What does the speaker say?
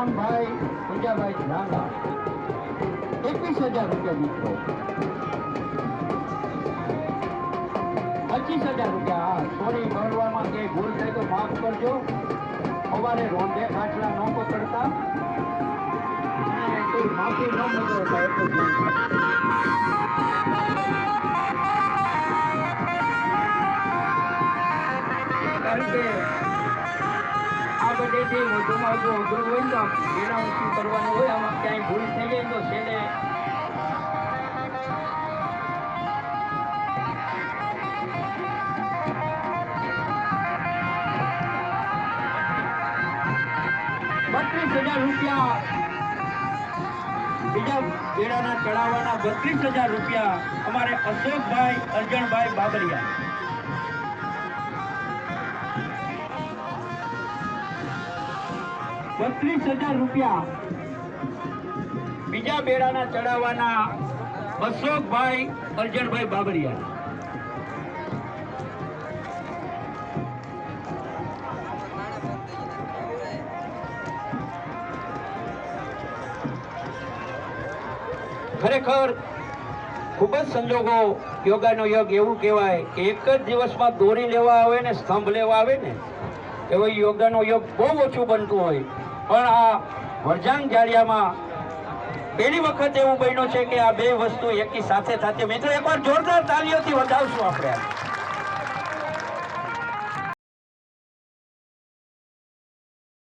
કાલિયાભાઈ નાના. એકવીસ હજાર રૂપિયા મિત્રો પચીસ હજાર રૂપિયા. હા, સોરી બોલવામાં ક્યાંય ભૂલ થાય તો માફ કરજો. સવારે રોંધે ખાટલા ન પકડતા. કોઈ માફી ન મંગાવતા એટલું આ બધેથી વધુમાં વધુ અઘરું હોય ને એના ઊંચું કરવાનું હોય, આમાં ક્યાંય ભૂલ થઈ જાય તો છેલ્લે બત્રીસ હજાર રૂપિયા બીજા બેડાના ચડાવવાના બત્રીસ હજાર રૂપિયા અમારે અશોકભાઈ, અર્જણભાઈ બાબરિયા. બત્રીસ હજાર રૂપિયા. બીજા બેડાના ચડાવવાના અશોકભાઈ અર્જણભાઈ બાબરિયા. ખરેખર ખૂબ જ સંજોગો યોગાનો યોગ એવું કહેવાય કે એક જ દિવસમાં દોરી લેવા આવે ને સ્તંભ લેવા આવે ને, એવો યોગાનો યોગ બહુ ઓછું બનતું હોય. પણ આ વરજાંગ જાળિયામાં પહેલી વખત એવું બન્યું છે કે આ બે વસ્તુ એકી સાથે થતી મિત્રો, એકવાર જોરદાર તાલીઓથી વધાવશું આપણે.